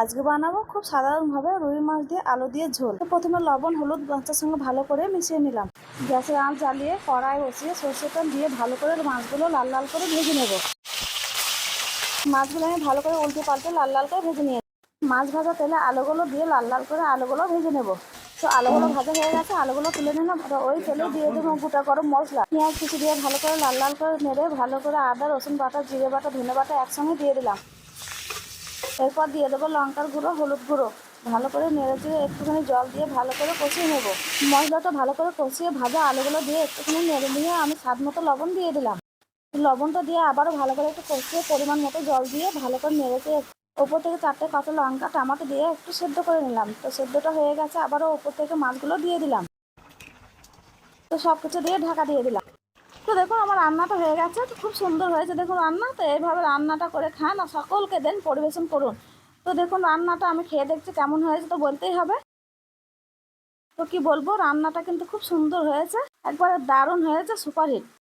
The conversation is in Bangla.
আজকে বানাবো খুব সাধারণভাবে রুই মাছ দিয়ে আলু দিয়ে ঝোল। প্রথমে লবণ, হলুদ মাছের সঙ্গে ভালো করে মিশিয়ে নিলাম। গ্যাসের আঁচ জ্বালিয়ে কড়াই বসিয়ে সর্ষের তেল দিয়ে ভালো করে মাছগুলো লাল লাল করে ভেজে নেব। মাছগুলো আমি ভালো করে উল্টে পাল্টে লাল লাল করে ভেজে নিয়ে মাছ ভাজা তেলে আলুগুলো দিয়ে লাল লাল করে আলুগুলো ভেজে নেব। তো আলুগুলো ভাজা হয়ে গেছে, আলুগুলো তুলে নিলাম। ওই তেলে দিয়ে দেবো গোটা গরম মশলা। পেঁয়াজ কিছু দিয়ে ভালো করে লাল লাল করে নেড়ে ভালো করে আদা, রসুন বাটা, জিরে বাটা, ধনে বাটা একসঙ্গে দিয়ে দিলাম। এরপর দিয়ে দেবো লঙ্কার গুঁড়ো, হলুদ গুঁড়ো। ভালো করে নেড়ে চেড়ে একটুখানি জল দিয়ে ভালো করে কষিয়ে নেব। মশলাটা ভালো করে কষিয়ে ভাজা আলুগুলো দিয়ে একটুখানি নেড়ে নিয়ে আমি স্বাদ মতো লবণ দিয়ে দিলাম। লবণটা দিয়ে আবারও ভালো করে একটু কষিয়ে পরিমাণ মতো জল দিয়ে ভালো করে নেড়ে চেড়ে ওপর থেকে চারটে কাঁচা লঙ্কা, টমাটো দিয়ে একটু সেদ্ধ করে নিলাম। তো সেদ্ধটা হয়ে গেছে, আবারও ওপর থেকে মাছগুলো দিয়ে দিলাম। তো সব কিছু দিয়ে ঢাকা দিয়ে দিলাম। তো দেখো আমার রান্নাটা হয়ে গেছে, তো খুব সুন্দর হয়েছে। দেখুন রান্না, তো এইভাবে রান্নাটা করে খান আর সকলকে দেন পরিবেশন করুন। তো দেখুন রান্নাটা আমি খেয়ে দেখছি কেমন হয়েছে, তো বলতেই হবে। তো কি বলব, রান্নাটা কিন্তু খুব সুন্দর হয়েছে, একবারে দারুণ হয়েছে, সুপারহিট।